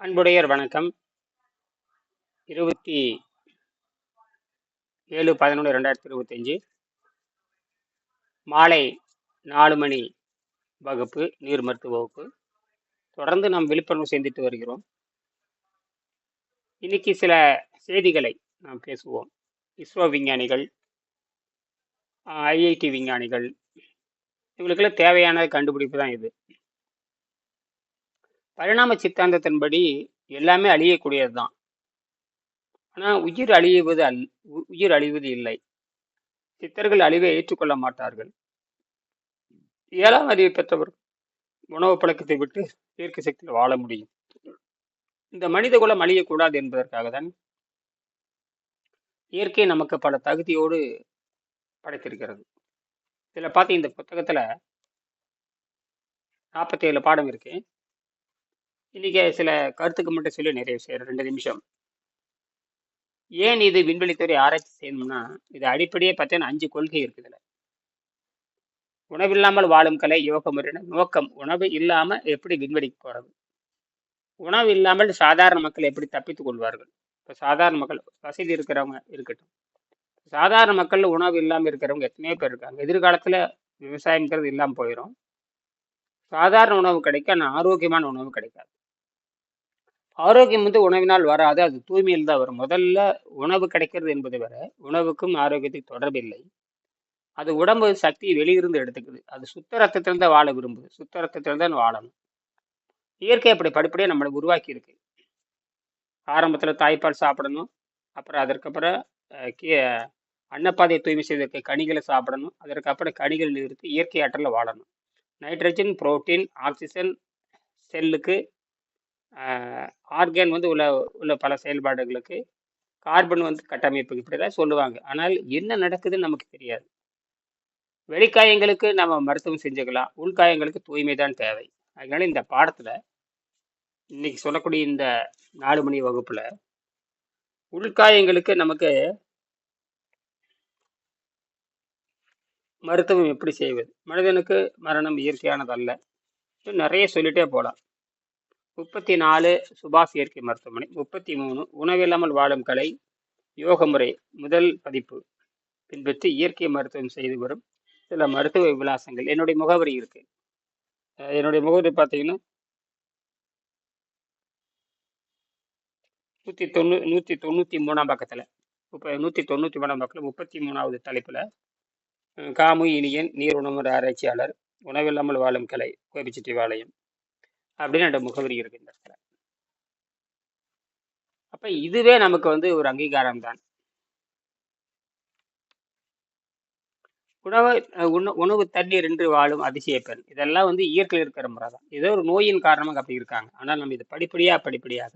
அன்புடையர் வணக்கம். இருபத்தி ஏழு பதினொன்று ரெண்டாயிரத்தி இருபத்தஞ்சி. மாலை நாலு மணி வகுப்பு நீர் மருத்துவ வகுப்பு. தொடர்ந்து நாம் விழிப்புணர்வு செய்துட்டு வருகிறோம். இன்னைக்கு சில செய்திகளை நாம் பேசுவோம். இஸ்ரோ விஞ்ஞானிகள் ஐஐடி விஞ்ஞானிகள் இவங்களுக்கெல்லாம் தேவையான கண்டுபிடிப்பு தான் இது. பரிணாம சித்தாந்தத்தின்படி எல்லாமே அழியக்கூடியது தான் ஆனால் உயிர் அழியுவது அல் உ- உயிர் அழிவது இல்லை. சித்தர்கள் அழிவை ஏற்றுக்கொள்ள மாட்டார்கள். ஏழாம் அறிவை பெற்றவர் உணவு பழக்கத்தை விட்டு இயற்கை சக்தியில் வாழ முடியும். இந்த மனித குலம் அழியக்கூடாது என்பதற்காக தான் இயற்கை நமக்கு பல தகுதியோடு படைத்திருக்கிறது. இதில் பார்த்து இந்த புத்தகத்தில் நாற்பத்தி ஏழு பாடம் இருக்கு. இன்றைக்கி சில கருத்துக்கு மட்டும் சொல்லி நிறைய விஷயம் ரெண்டு நிமிஷம். ஏன் இது விண்வெளித்துறை ஆராய்ச்சி செய்யணும்னா இது அடிப்படையே பார்த்தீங்கன்னா அஞ்சு கொள்கை இருக்குதுல உணவில்லாமல் வாழும் கலை யோக முறையின நோக்கம் உணவு இல்லாமல் எப்படி விண்வெளிக்கு போகிறது உணவு இல்லாமல் சாதாரண மக்கள் எப்படி தப்பித்துக் கொள்வார்கள்? இப்போ சாதாரண மக்கள் வசதி இருக்கிறவங்க இருக்கட்டும். சாதாரண மக்கள் உணவு இல்லாமல் இருக்கிறவங்க எத்தனையோ பேர் இருக்காங்க. எதிர்காலத்தில் விவசாயம்ங்கிறது இல்லாமல் போயிடும் சாதாரண உணவு கிடைக்க ஆனால் ஆரோக்கியமான உணவு கிடைக்காது. ஆரோக்கியம் வந்து உணவினால் வராது அது தூய்மையில் தான் வரும். முதல்ல உணவு கிடைக்கிறது என்பது வேற உணவுக்கும் ஆரோக்கியத்துக்கு தொடர்பில்லை அது உடம்பு சக்தியை வெளியிருந்து எடுத்துக்குது. அது சுத்த ரத்தத்திலிருந்து வாழ விரும்புது. சுத்த ரத்தத்திலிருந்து தான் வாழணும். இயற்கை அப்படி படிப்படியாக நம்மளை உருவாக்கி இருக்கு. ஆரம்பத்தில் தாய்ப்பால் சாப்பிடணும். அப்புறம் அதற்கப்புறம் கீ அன்னப்பாதையை தூய்மை செய்வதற்கு கனிகளை சாப்பிடணும். அதற்கப்புறம் கனிகள் நிறுத்தி இயற்கை ஆற்றலில் வாழணும். நைட்ரஜன் புரோட்டீன் ஆக்சிஜன் செல்லுக்கு ஆர்கன் வந்து உள்ள உள்ள பல செயல்பாடுகளுக்கு கார்பன் வந்து கட்டமைப்பு இப்படிதான் சொல்லுவாங்க. ஆனால் என்ன நடக்குதுன்னு நமக்கு தெரியாது. வெளிக்காயங்களுக்கு நம்ம மருத்துவம் செஞ்சுக்கலாம். உள்காயங்களுக்கு தூய்மை தான் தேவை. அதனால இந்த பாடத்துல இன்னைக்கு சொல்லக்கூடிய இந்த நாலு மணி வகுப்புல உள்காயங்களுக்கு நமக்கு மருத்துவம் எப்படி செய்வது? மனிதனுக்கு மரணம் இயற்கையானது அல்ல நிறைய சொல்லிட்டே போகலாம் முப்பத்தி நாலு சுபாஷ் இயற்கை மருத்துவமனை முப்பத்தி மூணு உணவில்லாமல் வாழும் கலை யோக முறை முதல் பதிப்பு. பின்பற்றி இயற்கை மருத்துவம் செய்து வரும் சில மருத்துவ விலாசங்கள். என்னுடைய முகவரி இருக்கு. என்னுடைய முகவரி பார்த்தீங்கன்னா நூற்றி தொண்ணூ நூற்றி தொண்ணூற்றி மூணாம் பக்கத்தில். முப்ப நூற்றி தொண்ணூற்றி மூணாம் பக்கத்தில் முப்பத்தி மூணாவது தலைப்பில் காமு இனியன் நீர் உணவு ஆராய்ச்சியாளர் உணவில்லாமல் வாழும் கலை கோபிச்செட்டிவாளையம் அப்படின்னு என்னோட முகவரி இருக்கு இந்த இடத்துல. அப்ப இதுவே நமக்கு வந்து ஒரு அங்கீகாரம் தான் உணவு உணவு தண்ணீர் என்று வாழும் அதிசய பெண் இதெல்லாம் வந்து இயற்கையில் இருக்கிற முறை தான் ஏதோ ஒரு நோயின் காரணமாக அப்படி இருக்காங்க. ஆனால் நம்ம இதை படிப்படியா படிப்படியாக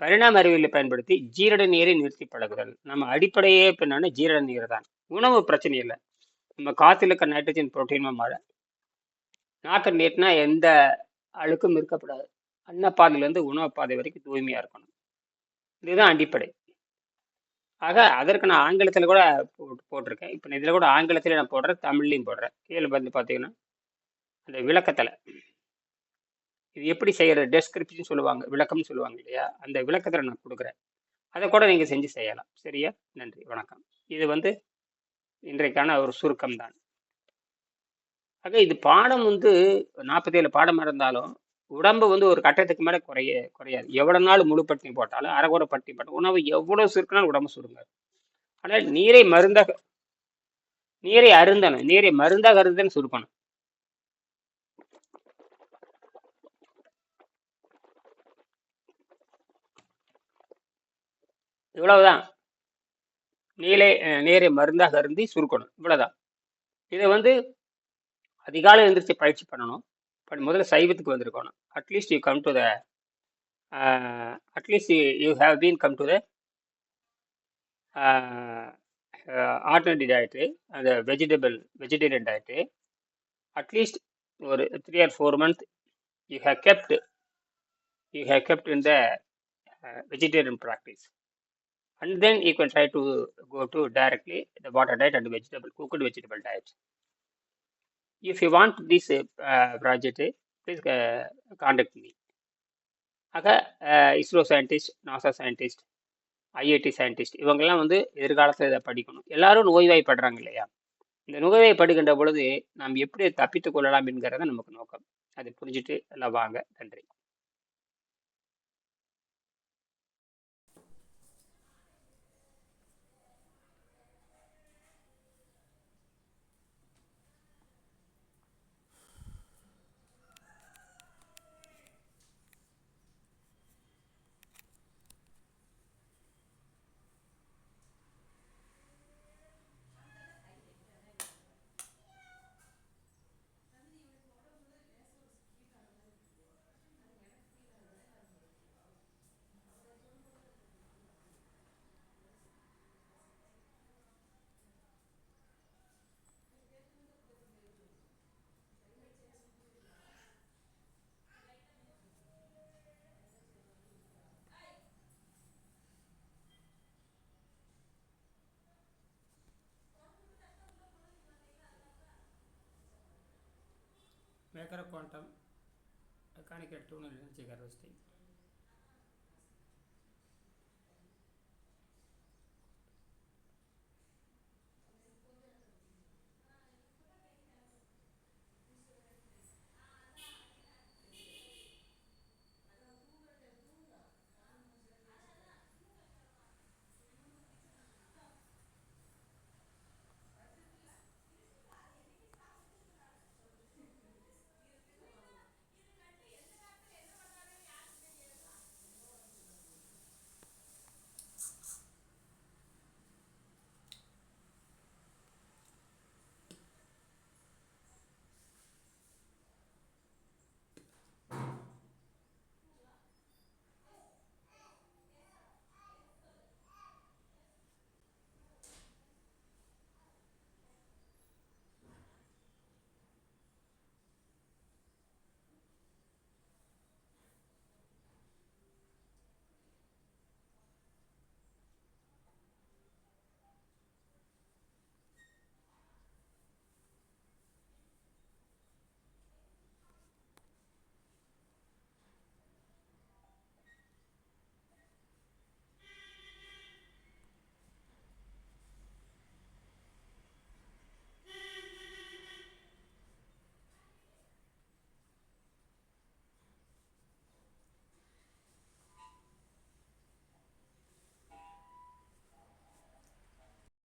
பரிணாம அறிவியலை பயன்படுத்தி ஜீரண நீரை நிறுத்தி பழகுதல். நம்ம அடிப்படையே இப்ப என்னன்னா ஜீரண நீர் தான். உணவு பிரச்சனை இல்லை. நம்ம காற்றில் இருக்க நைட்ரஜன் புரோட்டீன் மாற நாக்கு நீட்டினா எந்த அழுக்கும் இருக்கப்படாது அன்னப்பாதையிலேருந்து உணவு பாதை வரைக்கும் தூய்மையாக இருக்கணும். இதுதான் அடிப்படை. ஆக அதற்கு நான் ஆங்கிலத்தில் கூட போட்டு போட்டிருக்கேன். இப்போ இதில் கூட ஆங்கிலத்தில் நான் போடுறேன் தமிழ்லையும் போடுறேன். கீழே வந்து பார்த்தீங்கன்னா அந்த விளக்கத்தில். இது எப்படி செய்கிற டெஸ்கிரிப்ஷன் சொல்லுவாங்க விளக்கம்னு சொல்லுவாங்க இல்லையா? அந்த விளக்கத்தில் நான் கொடுக்குறேன். அதை கூட நீங்கள் செஞ்சு செய்யலாம். சரியா? நன்றி வணக்கம். இது வந்து இன்றைக்கான ஒரு சுருக்கம் தான் ஆக இது பாடம் வந்து நாற்பத்தேழு பாடம் இருந்தாலும் உடம்பு வந்து ஒரு கட்டத்துக்கு மேலே குறைய குறையாது. எவ்வளோ நாள் முழு பட்டினி போட்டாலும் அரைகுறை பட்டினி போட்டாலும் உணவு எவ்வளவு சுருக்கினாலும் உடம்பு சுருங்காது. ஆனால் நீரை மருந்தாக நீரை அருந்தணும். நீரை மருந்தாக அருந்தன்னு சுருக்கணும். இவ்வளவுதான். நீரை நீரை மருந்தாக அருந்தி சுருக்கணும். இவ்வளவுதான். இதை வந்து அதிகாலை எழுந்திரிச்சு பயிற்சி பண்ணணும். பட் முதல்ல சைவத்துக்கு வந்திருக்கணும். At least you come to the at least you have been come to the ordinary diet அந்த vegetable vegetarian diet at least ஒரு three or four month you have kept you have kept in the vegetarian practice and then you can try to go to directly the water diet and vegetable cooked vegetable diet if you want this uh, uh, project please uh, contact me. ஆக ISRO scientist NASA scientist IIT scientist இவங்கெல்லாம் வந்து எதிர்காலத்தில் இதை படிக்கணும். எல்லாரும் நோய்வாய்ப்படுறாங்க இல்லையா? இந்த நோய்வாய்ப்படுகின்ற பொழுது நாம் எப்படி தப்பித்துக் கொள்ளலாம் என்கிறத நமக்கு நோக்கம். அதை புரிஞ்சுட்டு எல்லாம் வாங்க. நன்றி. మేకర కొంటం మెకానికల్ టూనల్ నుంచి గారు